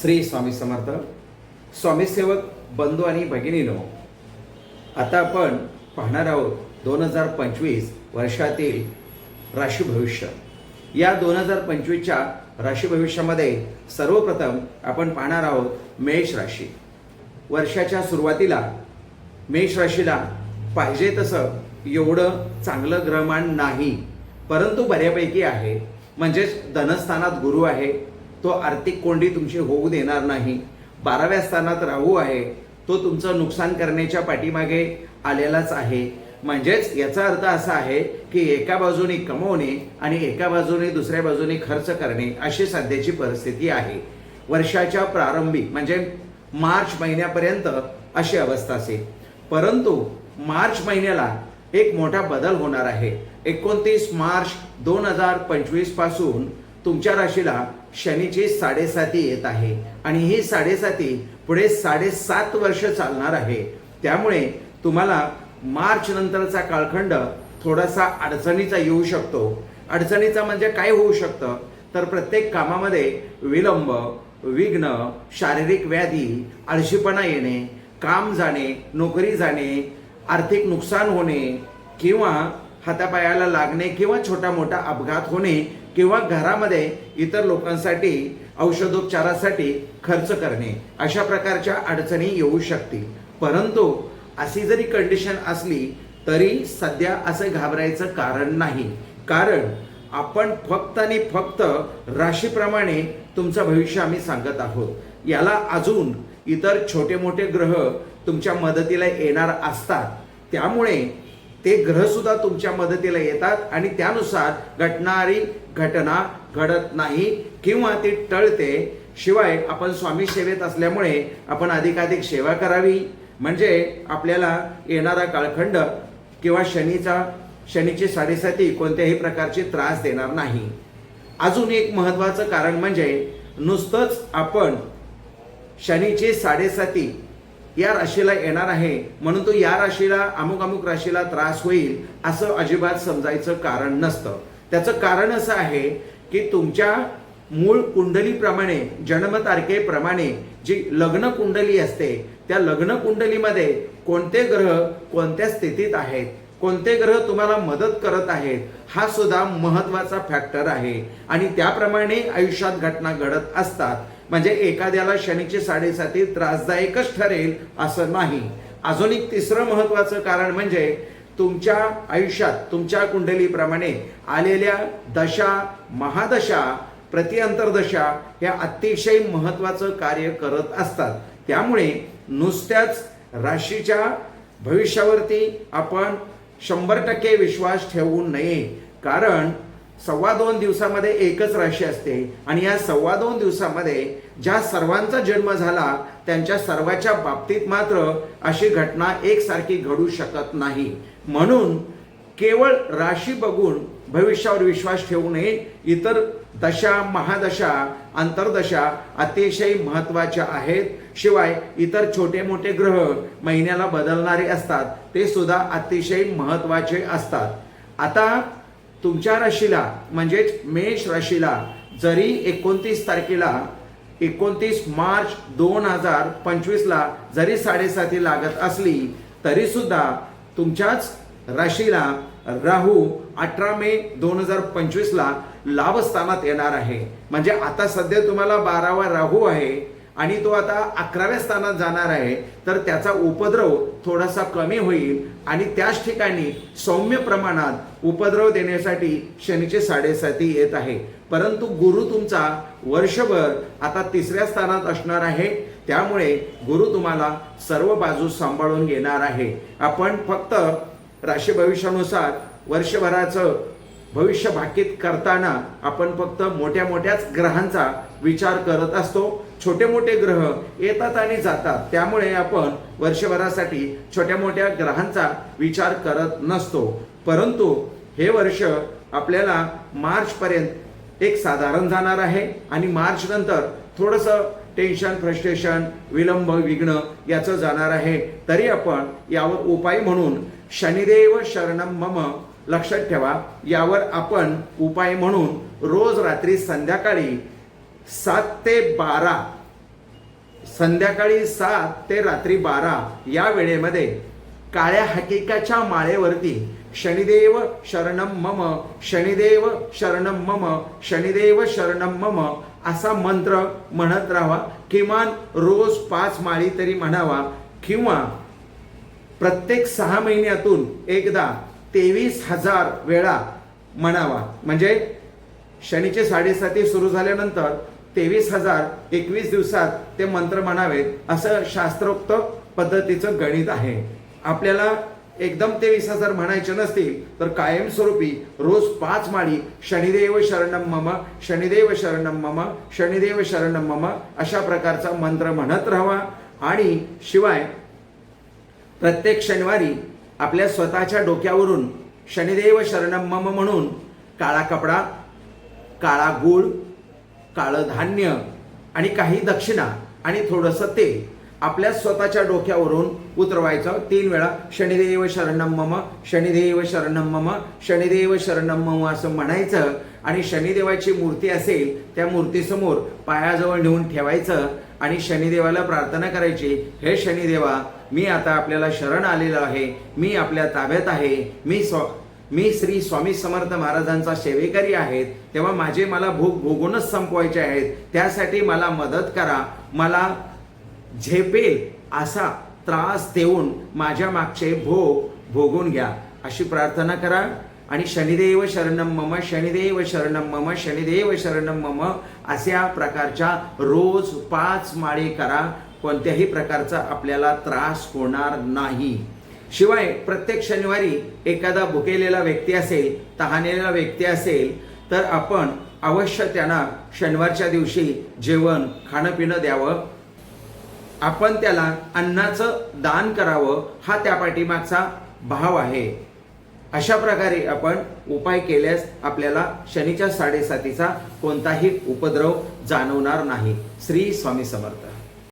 श्री स्वामी समर्थ स्वामीसेवक बंधू आणि भगिनीनो आता आपण पाहणार आहोत दोन हजार पंचवीस वर्षातील राशी भविष्य. या दोन हजार पंचवीसच्या राशी भविष्यामध्ये सर्वप्रथम आपण पाहणार आहोत मेष राशी. वर्षाच्या सुरुवातीला मेष राशीला पाहिजे तसं एवढं चांगलं ग्रहमान नाही परंतु बऱ्यापैकी आहे. म्हणजेच धनस्थानात गुरु आहे तो आर्थिक कोंडी तुमची होऊ देणार नाही. बाराव्या स्थानात राहू आहे. तो तुमचं नुकसान करण्याच्या पाठीमागे आलेलाच आहे. म्हणजेच याचा अर्थ असा आहे की एका बाजूने कमवणे आणि एका बाजूने दुसऱ्या बाजूने खर्च करणे अशी सध्याची परिस्थिती आहे. वर्षाच्या प्रारंभी म्हणजे मार्च महिन्यापर्यंत अशी अवस्था असेल परंतु मार्च महिन्याला एक मोठा बदल होणार आहे. एकोणतीस मार्च दोन हजार पंचवीसपासून तुमच्या राशीला शनीची साडेसाती येत आहे आणि ही साडेसाती पुढे साडेसात वर्ष चालणार आहे. त्यामुळे तुम्हाला मार्च नंतरचा कालखंड थोडासा अडचणीचा येऊ शकतो. अडचणीचा म्हणजे काय होऊ शकतं? तर प्रत्येक कामामध्ये विलंब विघ्न शारीरिक व्याधी आळशीपणा येणे काम जाणे नोकरी जाणे आर्थिक नुकसान होणे किंवा हातापायाला लागणे किंवा छोटा मोठा अपघात होणे किंवा घरामध्ये इतर लोकांसाठी औषधोपचारासाठी खर्च करणे अशा प्रकारच्या अडचणी येऊ शकतील. परंतु अशी जरी कंडिशन असली तरी सध्या असं घाबरायचं कारण नाही. कारण आपण फक्त आणि फक्त राशीप्रमाणे तुमचं भविष्य आम्ही सांगत आहोत. याला अजून इतर छोटे मोठे ग्रह तुमच्या मदतीला येणार असतात. त्यामुळे ते ग्रहसुद्धा तुमच्या मदतीला येतात आणि त्यानुसार घटणारी घटना घडत नाही किंवा ती टळते. शिवाय आपण स्वामी सेवेत असल्यामुळे आपण अधिकाधिक सेवा करावी. म्हणजे आपल्याला येणारा काळखंड किंवा शनीचा शनीची साडेसाती कोणत्याही प्रकारचे त्रास देणार नाही. अजून एक महत्त्वाचं कारण म्हणजे नुसतंच आपण शनीची साडेसाती या राशीला येणार आहे. म्हणून तो या राशीला अमुक अमुक राशीला त्रास होईल असं अजिबात समजायचं कारण नसतं. त्याचं कारण असं आहे की तुमच्या मूळ कुंडलीप्रमाणे जन्मतारखेप्रमाणे जी लग्न कुंडली असते त्या लग्न कुंडलीमध्ये कोणते ग्रह कोणत्या स्थितीत आहेत? कोणते ग्रह तुम्हाला मदत करत आहेत हा सुद्धा महत्त्वाचा फॅक्टर आहे. आणि त्याप्रमाणे आयुष्यात घटना घडत असतात. म्हणजे एखाद्याला शनीची साडेसाती त्रासदायकच ठरेल असं नाही. अजून एक तिसरं महत्वाचं कारण म्हणजे तुमच्या आयुष्यात तुमच्या कुंडलीप्रमाणे आलेल्या दशा महादशा प्रतिअंतरदशा ह्या अतिशय महत्वाचं कार्य करत असतात. त्यामुळे नुसत्याच राशीच्या भविष्यावरती आपण शंभर टक्के विश्वास ठेवू नये. कारण सव्वा दोन दिवसामध्ये एकच राशी असते. आणि या सव्वा दोन दिवसामध्ये ज्या सर्वांचा जन्म झाला त्यांच्या सर्वाच्या बाबतीत मात्र अशी घटना एकसारखी घडू शकत नाही. म्हणून केवळ राशी बघून भविष्यावर विश्वास ठेवू नये इतर दशा महादशा अंतर्दशा अतिशय महत्त्वाच्या आहेत. शिवाय इतर छोटे मोठे ग्रह महिन्याला बदलणारे असतात ते सुद्धा अतिशय महत्त्वाचे असतात. आता तुमच्या राशीला म्हणजेच मेष राशीला जरी एकोणतीस तारखेला एकोणतीस मार्च दोन हजार पंचवीसला जरी साडेसाती लागत असली तरीसुद्धा तुमच्याच राशीला राहू अठरा मे दोन हजार पंचवीसला लाभस्थानात येणार आहे. म्हणजे आता सध्या तुम्हाला बारावा राहू आहे आणि तो आता अकराव्या स्थानात जाणार आहे. तर त्याचा उपद्रव थोडासा कमी होईल आणि त्याच ठिकाणी सौम्य प्रमाणात उपद्रव देण्यासाठी शनीचे साडेसाती येत आहे. परंतु गुरु तुमचा वर्षभर आता तिसऱ्या स्थानात असणार आहे. त्यामुळे गुरु तुम्हाला सर्व बाजू सांभाळून घेणार आहे. आपण फक्त राशी भविष्यानुसार वर्षभराचं भविष्य भाकीत करताना आपण फक्त मोठ्या मोठ्याच ग्रहांचा विचार करत असतो. छोटे मोठे ग्रह येतात आणि जातात. त्यामुळे आपण वर्षभरासाठी छोट्या मोठ्या ग्रहांचा विचार करत नसतो. परंतु हे वर्ष आपल्याला मार्चपर्यंत एक साधारण जाणार आहे आणि मार्च नंतर थोडंसं टेन्शन फ्रस्ट्रेशन विलंब विघ्न याचं जाणार आहे. तरी आपण यावर उपाय म्हणून शनिदेव शरणम मम. लक्षात ठेवा यावर आपण उपाय म्हणून रोज रात्री संध्याकाळी सात ते बारा संध्याकाळी सात ते रात्री बारा या वेळेमध्ये काळ्या हकीकाच्या माळेवरती शनिदेव शरणम मम शनिदेव शरणम मम शनिदेव शरणम मम असा मंत्र म्हणत राहावा किमान रोज पाच माळी तरी म्हणावा किंवा प्रत्येक सहा महिन्यातून एकदा तेवीस हजार वेळा म्हणावा. म्हणजे शनीचे साडेसाती सुरू झाल्यानंतर तेवीस हजार एकवीस दिवसात ते मंत्र म्हणावेत असं शास्त्रोक्त पद्धतीचं गणित आहे. आपल्याला एकदम तेवीस हजार म्हणायचे नसतील तर कायमस्वरूपी रोज पाच माळी शनिदेव शरणम मम शनिदेव शरणम मम शनिदेव शरणम मम अशा प्रकारचा मंत्र म्हणत राहावा आणि शिवाय प्रत्येक शनिवारी आपल्या स्वतःच्या डोक्यावरून शनिदेव शरणम मम म्हणून काळा कपडा काळा गूळ काळं धान्य आणि काही दक्षिणा आणि थोडंसं तेल आपल्या स्वतःच्या डोक्यावरून उतरवायचं. तीन वेळा शनिदेव शरणम मम शनिदेव शरणम मम शनिदेव शरणम मम असं म्हणायचं आणि शनिदेवाची मूर्ती असेल त्या मूर्तीसमोर पायाजवळ नेऊन ठेवायचं. आणि शनिदेवाला प्रार्थना करायची हे शनिदेवा मी आता आपल्याला शरण आलेलो आहे. मी आपल्या ताब्यात आहे. मी स्व मी श्री स्वामी समर्थ महाराजांचा सेवेकरी आहेत. तेव्हा माझे मला भूक भोगूनच संपवायचे आहेत. त्यासाठी मला मदत करा. मला झेपेल असा त्रास देऊन माझ्या मागचे भोग भोगून घ्या. अशी प्रार्थना करा. आणि शनिदेव शरणम मम शनिदेव शरणम मम शनिदेव शरणम मम अशा प्रकारच्या रोज पाच माळी करा. कोणत्याही प्रकारचा आपल्याला त्रास होणार नाही. शिवाय प्रत्येक शनिवारी एखादा भुकेलेला व्यक्ती असेल तहानेला व्यक्ती असेल तर आपण अवश्य त्यांना शनिवारच्या दिवशी जेवण खाणं पिणं द्यावं. आपण त्याला अन्नाचं दान करावं हा त्या पाठीमागचा भाव आहे. अशा प्रकारे आपण उपाय केल्यास आपल्याला शनीच्या साडेसातीचा कोणताही उपद्रव जाणवणार नाही. श्री स्वामी समर्थ.